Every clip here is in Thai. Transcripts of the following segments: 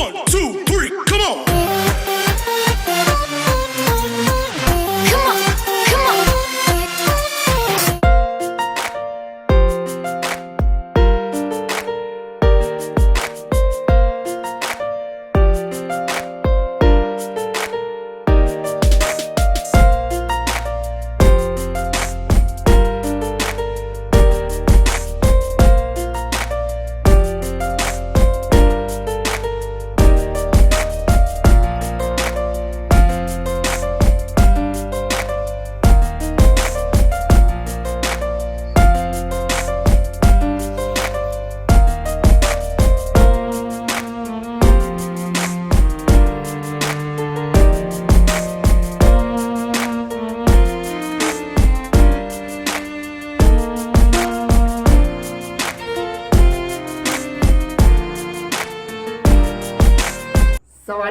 One, two,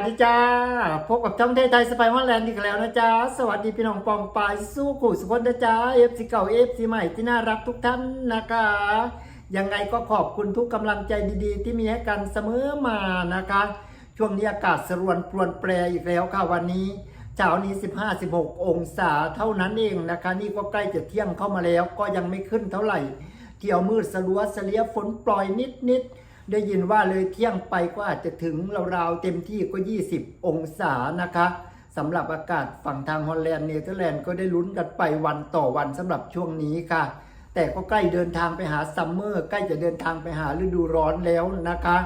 สวัสดีจ้า พบกับช่องไทยไทยสไปฮอลแลนด์อีกแล้วนะจ๊ะสวัสดีพี่น้องปองปายสู้ขู่สุขนนะจ๊ะเอฟซีเก่าเอฟซีใหม่ที่น่ารักทุกท่านนะคะ ยังไงก็ขอบคุณทุกกำลังใจดีๆ ที่มีให้กันเสมอมานะคะ ช่วงนี้อากาศสรวนปรวนแปรอีกแล้วค่ะวันนี้เช้านี้ 15-16 องศาเท่านั้นเองนะคะ นี่ก็ใกล้จะเที่ยงเข้ามาแล้วก็ยังไม่ขึ้นเท่าไหร่เที่ยวมืดสลัวเสลียฝนปล่อยนิดๆ ได้ยินว่าเลยเที่ยงไปก็อาจจะถึงราวๆเต็มที่ก็ 20 องศานะคะสำหรับอากาศฝั่งทางฮอลแลนด์เนเธอร์แลนด์ก็ได้ลุ้นกันไปวันต่อวันสำหรับช่วงนี้ค่ะ แต่ก็ใกล้เดินทางไปหาซัมเมอร์ใกล้จะเดินทางไปหาฤดูร้อนแล้วนะคะ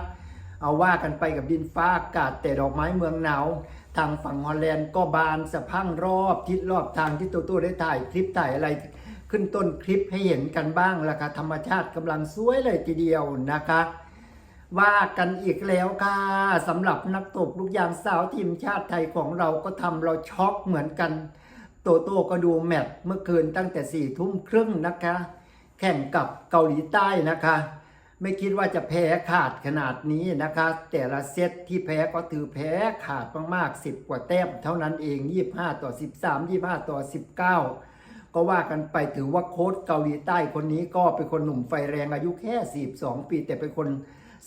เอาว่ากันไปกับดินฟ้าอากาศแต่ดอกไม้เมืองหนาวทางฝั่งฮอลแลนด์ก็บานสะพั่งรอบทิศรอบทางที่ตัวตัวได้ถ่ายคลิปถ่ายอะไรขึ้นต้นคลิปให้เห็นกันบ้างละค่ะธรรมชาติกำลังสวยเลยทีเดียวนะคะ ว่ากันอีกแล้วค่ะสำหรับนักตบลูกยางสาวทีมชาติไทยของเราก็ทำเราช็อกเหมือนกัน โตโต้ก็ดูแมตช์เมื่อคืนตั้งแต่สี่ทุ่มครึ่งนะคะ แข่งกับเกาหลีใต้นะคะ ไม่คิดว่าจะแพ้ขาดขนาดนี้นะคะ แต่ละเซตที่แพ้ก็ถือแพ้ขาดมากๆ 10 กว่าแต้มเท่านั้นเอง 25 ต่อ 13 25 ต่อ 19ก็ว่ากันไปถือว่าโค้ชเกาหลีใต้คนนี้ก็เป็นคนหนุ่มไฟแรงอายุแค่ 42 ปี แต่เป็นคน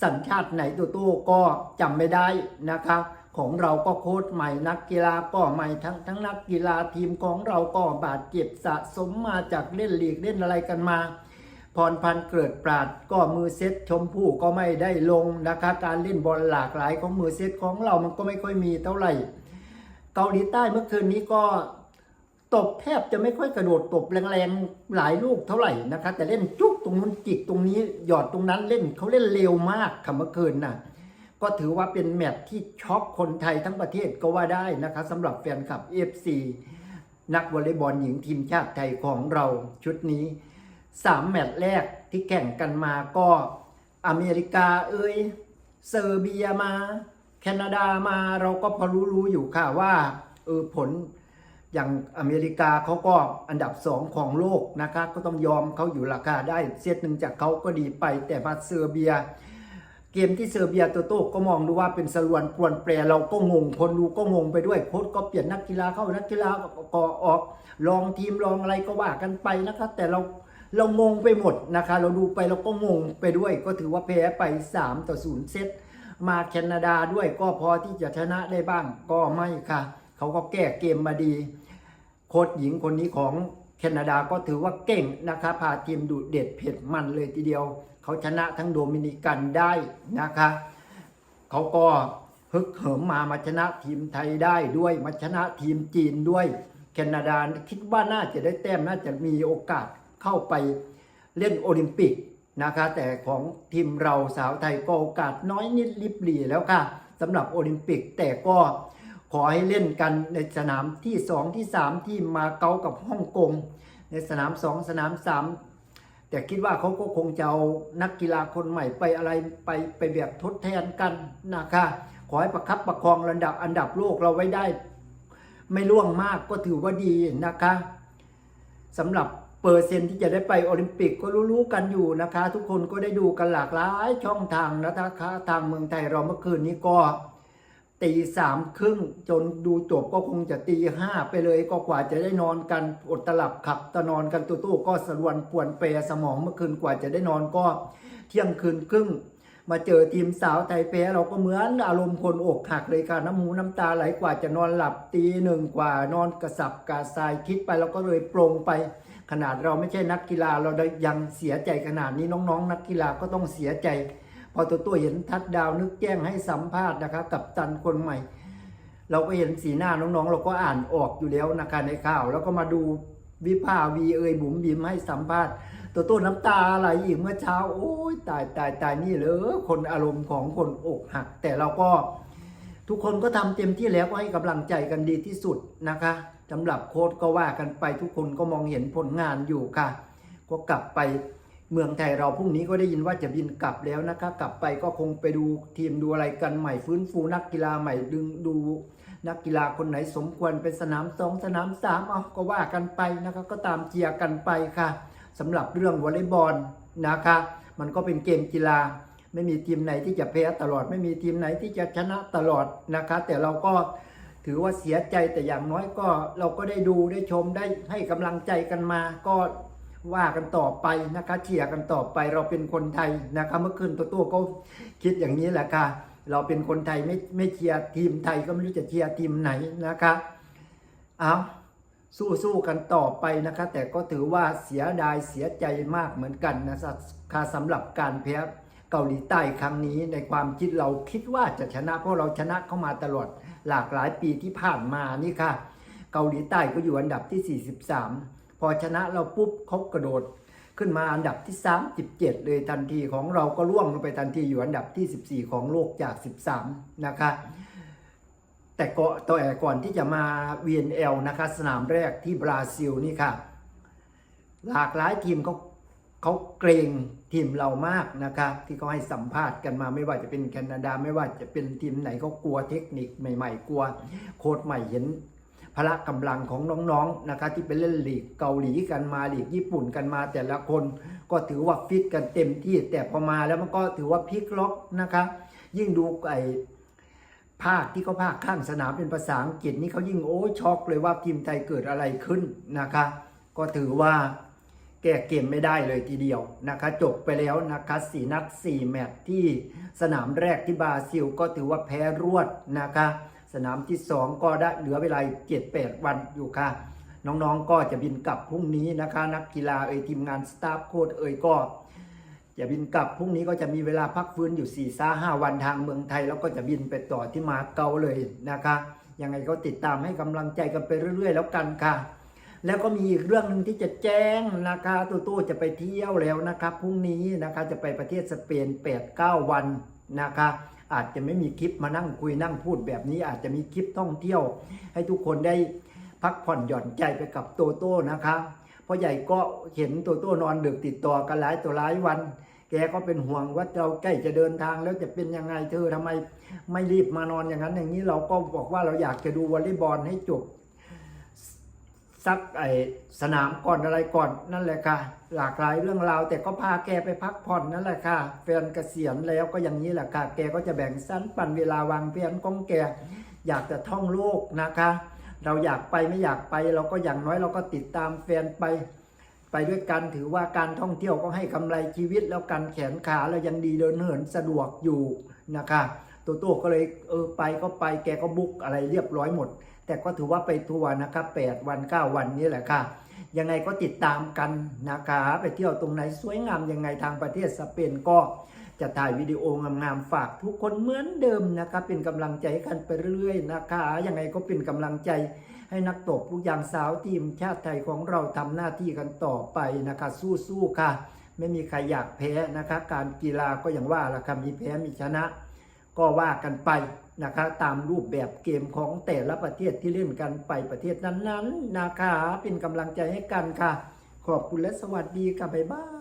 สัญชาติไหนตัวโต้ก็จำไม่ได้นะคะของเราก็โค้ชใหม่นักกีฬาก็ใหม่ทั้งทั้งนักกีฬาทีมของเราก็บาดเจ็บสะสมมาจากเล่นลีกเล่นอะไรกันมา พรพันเกิดปราดก็มือเซตชมพู่ก็ไม่ได้ลงนะคะการเล่นบอลหลากหลายของมือเซตของเรามันก็ไม่ค่อยมีเท่าไหร่ เกาหลีใต้เมื่อคืนนี้ก็ ตบแทบจะไม่ค่อยกระโดดตบแรงๆหลายลูกเท่าไหร่นะคะแต่เล่นจุกตรงนู้นจิกตรงนี้หยอดตรงนั้นเล่นเขาเล่นเร็วมากค่ะเมื่อคืนน่ะก็ถือว่าเป็นแมตช์ที่ช็อกคนไทยทั้งประเทศก็ว่าได้นะคะสำหรับแฟนคลับ FC นักวอลเลย์บอลหญิงทีมชาติไทยของเราชุดนี้สามแมตช์แรกที่แข่งกันมาก็อเมริกาเอ้ยเซอร์เบียมา แคนาดามาเราก็พอรู้รู้อยู่ค่ะว่าเออผล อย่างอเมริกาเขาก็อันดับสองของโลกนะคะก็ต้องยอมเขาอยู่ราคาได้เซตหนึ่งจากเขาก็ดีไป แต่มาเซอร์เบีย เกมที่เซอร์เบียตัวโต้ก็มองดูว่าเป็นสลวนกวนแปรเราก็งงคนดูก็งงไปด้วยโค้ชก็เปลี่ยนนักกีฬาเข้านักกีฬาก็ออกลองทีมลองอะไรก็ว่ากันไปนะคะ แต่เราเรางงไปหมดนะคะ เราดูไปเราก็งงไปด้วย ก็ถือว่าแพ้ไป 3 ต่อ 0 เซตมาแคนาดาด้วยก็พอที่จะชนะได้บ้างก็ไม่ค่ะ เขาก็แก้เกมมาดี โค้ชหญิงคนนี้ของแคนาดาก็ถือว่าเก่งนะคะพาทีมดูเด็ดเผ็ดมันเลยทีเดียว เขาชนะทั้งโดมินิกันได้นะคะเขาก็ฮึกเหิมมามาชนะทีมไทยได้ด้วยมาชนะทีมจีนด้วย แคนาดาคิดว่าน่าจะได้แต้มน่าจะมีโอกาสเข้าไปเล่นโอลิมปิกนะคะ แต่ของทีมเราสาวไทยก็โอกาสน้อยนิดลิบหลีแล้วค่ะสำหรับโอลิมปิกแต่ก็ ขอให้เล่นกันในสนามที่ 2 ที่ 3 ที่มาเก๊ากับฮ่องกงในสนาม 2 สนาม 3 แต่คิดว่าเขาก็คงจะเอานักกีฬาคนใหม่ไปอะไรไปไปแบบทดแทนกันนะคะขอให้ประคับประคองระดับอันดับโลกเราไว้ได้ ไม่ล่วงมากก็ถือว่าดีนะคะสำหรับเปอร์เซ็นที่จะได้ไปโอลิมปิกก็รู้ๆกันอยู่นะคะ ทุกคนก็ได้ดูกันหลากหลายช่องทางนะคะทางเมืองไทยเราเมื่อคืนนี้ก็ ตีสามครึ่งจนดูจบก็คงจะตีห้าไปเลยก็กว่าจะได้นอนกันอดตลับขับตะนอนกันตู้ๆก็สรวนปวนเปรสมองเมื่อคืนกว่าจะได้นอนก็เที่ยงคืนครึ่ง มาเจอทีมสาวไทยแพ้เราก็เหมือนอารมณ์คนอกหักเลยค่ะ น้ำหูน้ำตาไหลกว่าจะนอนหลับตีหนึ่งกว่านอนกระสับกระส่ายคิดไปเราก็เลยปรงไป ขนาดเราไม่ใช่นักกีฬาเราได้ยังเสียใจขนาดนี้น้องๆ นักกีฬาก็ต้องเสียใจ พอตัวตัวเห็นทัดดาวนึกแจ้งให้สัมภาษณ์นะคะ กับตันคนใหม่ เราก็เห็นสีหน้าน้องๆ เราก็อ่านออกอยู่แล้วนะคะในข่าว แล้วก็มาดูวิภาวีเอ่ยบุ๋มบิมให้สัมภาษณ์ ตัวตัวน้ำตาไหลอีกเมื่อเช้า โอ้ยตายตายตายนี่เลยคนอารมณ์ของคนอกหัก แต่เราก็ทุกคนก็ทำเต็มที่แล้วก็ให้กำลังใจกันดีที่สุดนะคะสำหรับโค้ดก็ว่ากันไปทุกคนก็มองเห็นผลงานอยู่ค่ะ ก็กลับไป เมืองไทยเราพรุ่งนี้ก็ได้ยินว่าจะบินกลับแล้วนะคะกลับไปก็คงไปดูทีมดูอะไรกันใหม่ฟื้นฟูนักกีฬาใหม่ดึงดูนักกีฬาคนไหนสมควรเป็นสนามสองสนามสามเอาก็ว่ากันไปนะคะก็ตามเชียร์กันไปค่ะสำหรับเรื่องวอลเลย์บอลนะคะ มันก็เป็นเกมกีฬา ไม่มีทีมไหนที่จะแพ้ตลอด ไม่มีทีมไหนที่จะชนะตลอดนะคะ แต่เราก็ถือว่าเสียใจแต่อย่างน้อยก็เราก็ได้ดูได้ชมได้ให้กำลังใจกันมา ก็ ว่ากันต่อไปนะคะเชียร์กันต่อไปเราเป็นคนไทยนะคะ เมื่อคืนตัวตัวก็คิดอย่างนี้แหละค่ะ เราเป็นคนไทยไม่ไม่เชียร์ทีมไทยก็ไม่รู้จะเชียร์ทีมไหนนะคะเอาสู้สู้กันต่อไปนะคะ แต่ก็ถือว่าเสียดายเสียใจมากเหมือนกันนะคะสำหรับการแพ้เกาหลีใต้ครั้งนี้ในความคิดเราคิดว่าจะชนะ เพราะเราชนะเข้ามาตลอดหลากหลายปีที่ผ่านมานี่ค่ะ เกาหลีใต้ก็อยู่อันดับที่ 43 พอชนะเราปุ๊บเขากระโดดขึ้นมาอันดับที่ 37 เลยทันทีของเราก็ล่วงลงไปทันทีอยู่อันดับที่ 14 ของโลกจาก 13 นะคะแต่ก็ตัวแอก่อนที่จะมา VNL นะคะสนามแรกที่บราซิลนี่ค่ะ หลากหลายทีมเขาเขาเกรงทีมเรามากนะคะที่เขาให้สัมภาษณ์กันมาไม่ว่าจะเป็นแคนาดา ไม่ว่าจะเป็นทีมไหนเขากลัวเทคนิคใหม่ ๆ กลัว โค้ชใหม่เห็น พละกำลังของน้องๆนะคะที่ไปเล่นลีกเกาหลีกันมาลีกญี่ปุ่นกันมา แต่ละคนก็ถือว่าฟิตกันเต็มที่ แต่พอมาแล้วมันก็ถือว่าพลิกล็อกนะคะยิ่งดูไอ้ภาคที่เขาภาคข้างสนามเป็นภาษาอังกฤษนี่เขายิ่งโอ้ยช็อกเลยว่าทีมไทยเกิดอะไรขึ้นนะคะ ก็ถือว่าแก้เกมไม่ได้เลยทีเดียวนะคะจบไปแล้วนะคะสี่นัดสี่แมตช์ที่สนามแรกที่บราซิลก็ถือว่าแพ้รวดนะคะ สนามที่ 2 ก็ได้เหลือเวลาเจ็ดแปดวันอยู่ค่ะ น้องๆก็จะบินกลับพรุ่งนี้นะคะ นักกีฬาเอ่ยทีมงานสตาฟโค้ดเอ่ยก็จะบินกลับพรุ่งนี้ก็จะมีเวลาพักฟื้นอยู่4ี่าห้าวันทางเมืองไทย แล้วก็จะบินไปต่อที่มาเก๊าเลยนะคะยังไงก็ติดตามให้กำลังใจกันไปเรื่อย ๆ แล้วกันค่ะ แล้วก็มีอีกเรื่องหนึ่งที่จะแจ้งนะคะตู้ตู้จะไปเที่ยวแล้วนะครับพรุ่งนี้นะคะจะไปประเทศสเปน8 9วันนะคะ อาจจะไม่มีคลิปมานั่งคุยนั่งพูดแบบนี้ อาจจะมีคลิปท่องเที่ยว ให้ทุกคนได้พักผ่อนหย่อนใจไปกับโตโต้นะคะเพราะใหญ่ก็เห็นโตโต้นอนดึกติดต่อกันหลายตัวหลายวัน แกก็เป็นห่วงว่าเราใกล้จะเดินทางแล้วจะเป็นยังไงเธอทำไมไม่รีบมานอนอย่างนั้นอย่างนี้เราก็บอกว่าเราอยากจะดูวอลเลย์บอลให้จบ สักไอสนามก่อนอะไรก่อนนั่นแหละค่ะ หลากหลายเรื่องราว แต่ก็พาแกไปพักผ่อนนั่นแหละค่ะแฟนเกษียณแล้วก็อย่างนี้แหละค่ะ แกก็จะแบ่งสั้นปันเวลาวางแผนของแก อยากจะท่องโลกนะคะ เราอยากไปไม่อยากไปเราก็อย่างน้อยเราก็ติดตามแฟนไป ไปด้วยกันถือว่าการท่องเที่ยวก็ให้กำไรชีวิตแล้วกันแขนขาแล้วยังดีเดินเหินสะดวกอยู่นะคะตัวตัวก็เลยเออไปก็ไปแกก็บุ๊กอะไรเรียบร้อยหมด แต่ก็ถือว่าไปทัวร์นะครับ8วัน9วันนี้แหละค่ะ ยังไงก็ติดตามกันนะคะไปเที่ยวตรงไหนสวยงามยังไงทางประเทศสเปนก็จะถ่ายวิดีโองามๆฝากทุกคนเหมือนเดิมนะคะเป็นกำลังใจให้กันไปเรื่อยนะคะยังไงก็เป็นกำลังใจให้นักตบลูกยางสาวทีมชาติไทยของเราทำหน้าที่กันต่อไปนะคะสู้ๆค่ะ ไม่มีใครอยากแพ้นะคะ การกีฬาก็อย่างว่าละค่ะมีแพ้มีชนะ ก็ว่ากันไป นะคะตามรูปแบบเกมของแต่ละประเทศที่เล่นกันไปประเทศนั้นๆนะคะเป็นกำลังใจให้กันค่ะ ขอบคุณและสวัสดีค่ะบ๊ายบาย